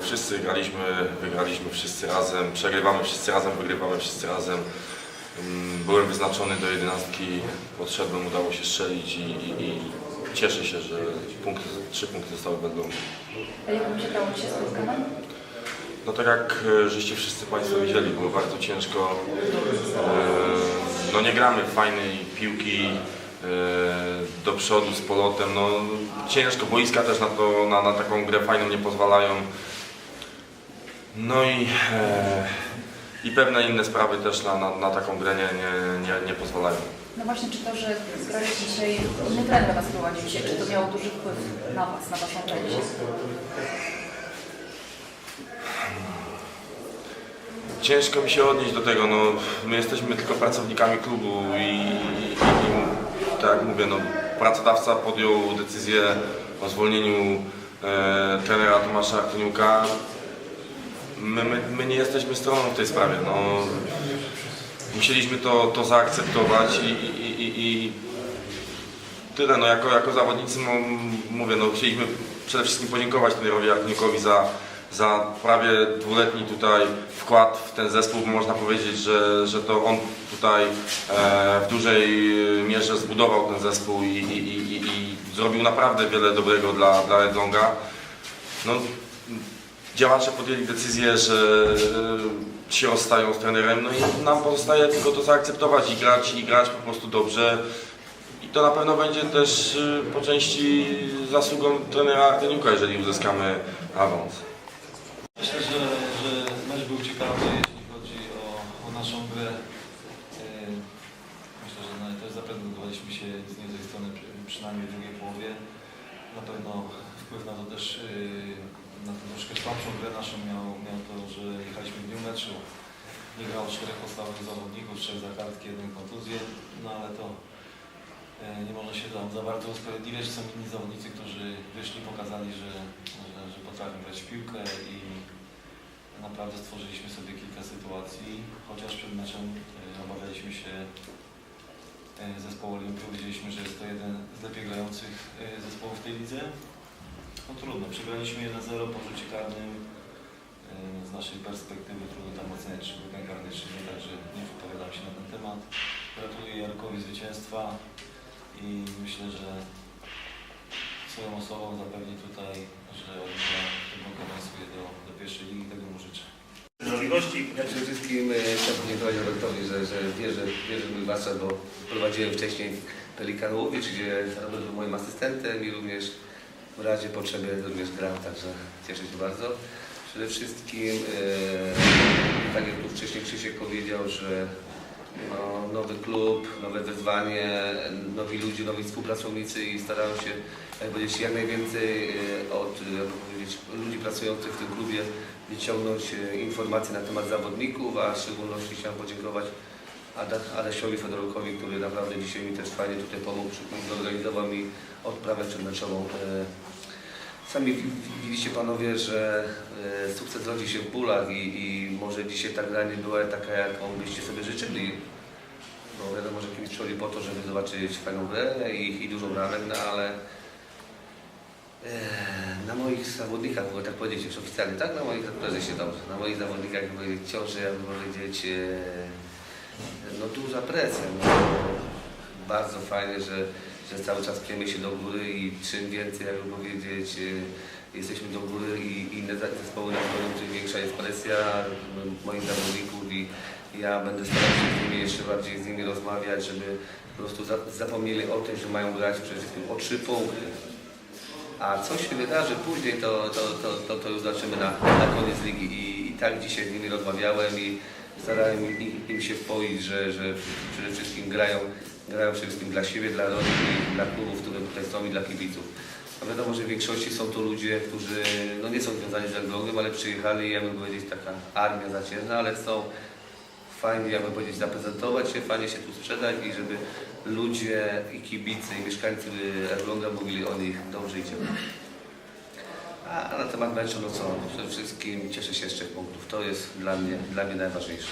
Wszyscy graliśmy, wygraliśmy wszyscy razem, przegrywamy wszyscy razem, wygrywamy wszyscy razem. Mm, Byłem wyznaczony do jedenastki, podszedłem, udało się strzelić i, i, i cieszę się, że punkty, trzy punkty zostały Elblągu. A jak Wam się dało? No tak jak e, żeście wszyscy Państwo widzieli, było bardzo ciężko. E, No nie gramy fajnej piłki e, do przodu z polotem. No ciężko, boiska też na, to, na, na taką grę fajną nie pozwalają. No i, e, i pewne inne sprawy też na, na, na taką grę nie, nie, nie, pozwalają. No właśnie, czy to, że zgraliście dzisiaj, inny trener Was prowadził dzisiaj, czy to miało duży wpływ na Was, na Waszą część? Ciężko mi się odnieść do tego, no my jesteśmy tylko pracownikami klubu i, i, i tak jak mówię, no pracodawca podjął decyzję o zwolnieniu e, trenera Tomasza Artyniuka. My, my, my nie jesteśmy stroną w tej sprawie, no musieliśmy to, to zaakceptować i, i, i, i, tyle, no jako, jako zawodnicy, no, mówię, no chcieliśmy przede wszystkim podziękować trenerowi Artyniukowi za, za prawie dwuletni tutaj wkład w ten zespół, można powiedzieć, że, że to on tutaj e, w dużej mierze zbudował ten zespół i, i, i, i, zrobił naprawdę wiele dobrego dla, dla Redlonga. No, działacze podjęli decyzję, że e, się rozstają z trenerem, no i nam pozostaje tylko to zaakceptować i grać, i grać po prostu dobrze. I to na pewno będzie też y, po części zasługą trenera Arteniuka, jeżeli uzyskamy awans. Myślę, że, że mecz był ciekawy, jeśli chodzi o, o naszą grę. Yy, Myślę, że no, też zaprezentowaliśmy się z niezłej strony, przy- przynajmniej w drugiej połowie. Na pewno wpływ na to też, na tę troszkę słabszą grę naszą miał, miał to, że jechaliśmy w dniu meczu. Nie grało czterech podstawowych zawodników, trzech za kartki, jeden kontuzję, no ale to yy, nie można się tam za bardzo usprawiedliwiać. Są inni zawodnicy, którzy wyszli, pokazali, że, że, że potrafią grać w piłkę i naprawdę stworzyliśmy sobie kilka sytuacji, chociaż przed meczem e, obawialiśmy się e, zespołu Olimpiu. Wiedzieliśmy, że jest to jeden z lepiej grających e, zespołów w tej lidze. No trudno, przegraliśmy 1-0 po rzucie karnym. E, Z naszej perspektywy trudno tam oceniać, czy był ten karny, czy nie, także nie wypowiadam się na ten temat. Gratuluję Jarkowi zwycięstwa i myślę, że swoją osobą zapewni tutaj, że Olimpia tylko awansuje do, do pierwszej ligi, tego mu życzę. przede wszystkim e, chciałbym podziękować Robertowi, że, że wierzy, wierzy w mój warsztat, bo prowadziłem wcześniej Pelikan Łowicz, gdzie Robert był moim asystentem i również w razie potrzeby również grał, także cieszę się bardzo. Przede wszystkim, e, tak jak tu wcześniej Krzysiek powiedział, że no, nowy klub, nowe wyzwanie, nowi ludzie, nowi współpracownicy i starają się jak powiedzieć, jak najwięcej e, od ludzi pracujących w tym klubie wyciągnąć e, informacje na temat zawodników, a w szczególności chciałem podziękować Ada- Adasiowi Fedorokowi, który naprawdę dzisiaj mi też fajnie tutaj pomógł, zorganizował mi odprawę przedmeczową. Sami wi- wi- widzicie panowie, że e, sukces rodzi się w bólach i, i może dzisiaj ta gra nie była taka, jaką byście sobie życzyli. Bo wiadomo, że kiedyś przychodzi po to, żeby zobaczyć fajną grę i, i dużo bramek, no ale e, na moich zawodnikach, mogę tak powiedzieć już oficjalnie, tak? Na moich, prezes się dobrze, na moich zawodnikach ciąży, jakby powiedzieć, e, no duża presja. No, bardzo fajnie, że, że cały czas pniemy się do góry i czym więcej, jakby powiedzieć, e, jesteśmy do góry i inne zespoły nas gonią, większa jest presja moich zawodników i ja będę starał się z nimi jeszcze bardziej z nimi rozmawiać, żeby po prostu za- zapomnieli o tym, że mają grać przede wszystkim o trzy punkty. A co się wydarzy później, to, to, to, to, to już zobaczymy na, na koniec ligi. I, I tak dzisiaj z nimi rozmawiałem i starałem im, im się wpoić, że, że przede wszystkim grają, grają przede wszystkim dla siebie, dla rodzin dla klubów, które tutaj są i dla kibiców. A wiadomo, że w większości są to ludzie, którzy no nie są związani z Elblągiem, ale przyjechali, jakby powiedzieć, taka armia zaciężna, ale chcą fajnie, jakby powiedzieć, zaprezentować się, fajnie się tu sprzedać i żeby ludzie i kibice i mieszkańcy Elbląga mówili o nich dobrze i ciepło. A na temat meczu, no co, przede wszystkim cieszę się z trzech punktów. To jest dla mnie, dla mnie najważniejsze.